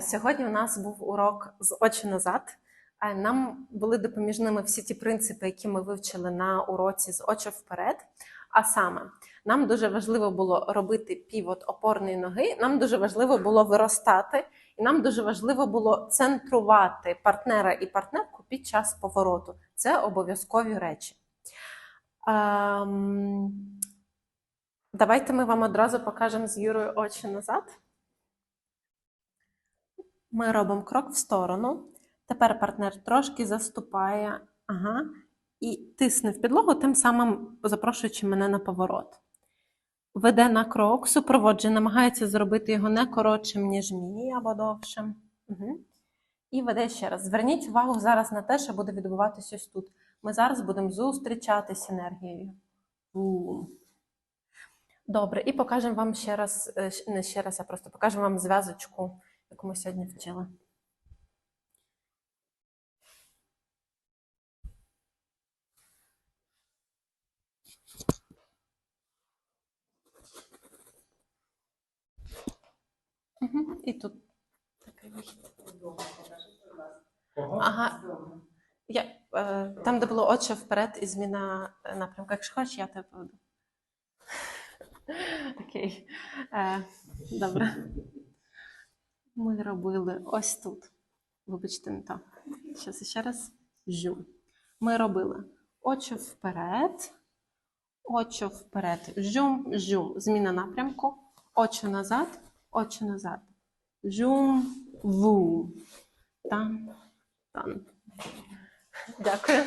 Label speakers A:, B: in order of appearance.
A: Сьогодні у нас був урок з очі назад. Е, Нам були допоміжними всі ті принципи, які ми вивчили на уроці з очі вперед. А саме, нам дуже важливо було робити півот опорної ноги, нам дуже важливо було виростати, і нам дуже важливо було центрувати партнера і партнерку під час повороту. Це обов'язкові речі. Ем, Давайте ми вам одразу покажемо з Юрою очі назад. Ми робимо крок в сторону. Тепер партнер трошки заступає ага, і тисне в підлогу, тим самим запрошуючи мене на поворот. Веде на крок, супроводжує, намагається зробити його не коротшим, ніж мій, або довшим. Угу. І веде ще раз. Зверніть увагу зараз на те, що буде відбуватися ось тут. Ми зараз будемо зустрічатись енергією. Бум. Добре, і покажемо вам ще раз, е, не ще раз, а просто покажемо вам зв'язочку, яку ми сьогодні вчили. Угу. І тут такий вихід. Ага. Я, е, там, де було очі вперед і зміна напрямку. Якщо хочеш, я тебе поведу. Окей. Е, добре. Ми робили ось тут. Вибачте, не то. Щас ще раз. Жу. Ми робили очі вперед, очі вперед. Жум, жум. Зміна напрямку. Очі назад, очі назад. Жум, ву. Там, там. Дякую.